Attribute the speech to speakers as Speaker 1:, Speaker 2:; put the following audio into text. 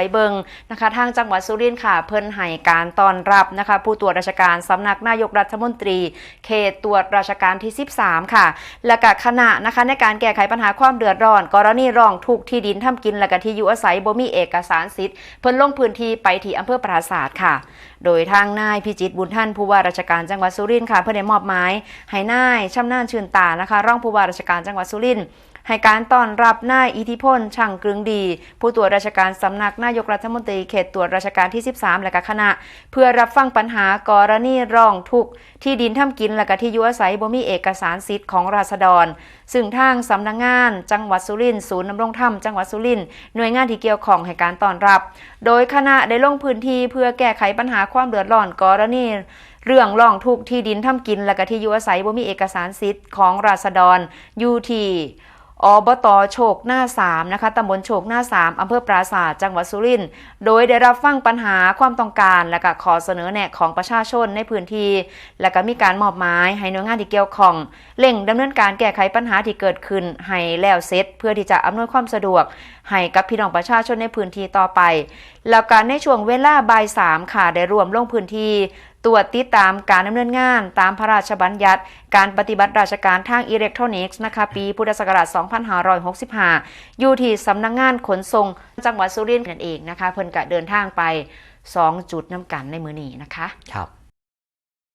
Speaker 1: ไปเบิงนะคะทางจังหวัดสุรินทร์ค่ะ เพิ่นให้การต้อนรับนะคะ ผู้ตรวจราชการสำนักนายกรัฐมนตรี เขตตรวจราชการที่ 13 ค่ะ และก็คณะนะคะในการแก้ไขปัญหาความเดือดร้อน กรณีร้องทุกที่ดินทำกินและก็ที่อยู่อาศัยบ่มีเอกสารสิทธิ์เพิ่นลงพื้นที่ไปที่อำเภอปราศาสตร์ค่ะ โดยทางนายพิจิตรบุญท่านผู้ว่าราชการจังหวัดสุรินทร์ค่ะเพื่อได้มอบหมายให้นายชำนาญชื่นตานะคะรองผู้ว่าราชการจังหวัดสุรินทร์ ให้การต้อนรับนายอิทธิพลช่างกรึงดี ผู้ตรวจราชการสำนักนายกรัฐมนตรีเขตตรวจราชการที่ 13 และก็คณะ เพื่อรับฟังปัญหากรณีร้องทุกข์ที่ดินทำกินและก็ที่อยู่อาศัยบ่มีเอกสารสิทธิ์ของราษฎร ซึ่งทางสำนักงาน จังหวัดสุรินทร์ศูนย์ดำรงธรรมจังหวัดสุรินทร์หน่วยงานที่เกี่ยวข้องให้การต้อนรับ โดยคณะได้ลงพื้นที่เพื่อแก้ไขปัญหาความเดือดร้อนกรณีเรื่องร้องทุกข์ที่ดินทำกินและก็ที่อยู่อาศัยบ่มีเอกสารสิทธิ์ของราษฎรอยู่ที่ อบตโชคหน้า3นะคะตำบลโชคหน้า3อำเภอปราศาสตร์จังหวัดสุรินทร์โดยได้รับฟังปัญหาความต้องการและก็ขอเสนอแนะของประชาชนในพื้นที่ และก็มีการมอบหมายให้หน่วยงานที่เกี่ยวข้องเร่งดำเนินการแก้ไขปัญหาที่เกิดขึ้นให้แล้วเสร็จ เพื่อที่จะอำนวยความสะดวก ให้กับพี่น้องประชาชนในพื้นที่ต่อไป แล้วการในช่วงเวลาบ่ายสามค่ะได้รวมลงพื้นที่ ตรวจติดตามการดำเนินงาน ตามพระราชบัญญัติ การปฏิบัติราชการทางอิเล็กทรอนิกส์นะคะปีพุทธศักราช 2565 อยู่ที่สำนักงงานขนส่งจังหวัดสุรินทร์นั่นเองนะคะ เพิ่นกะเดินทางไป 2 จุดน้ำกันในมือนี้นะคะ
Speaker 2: ครับ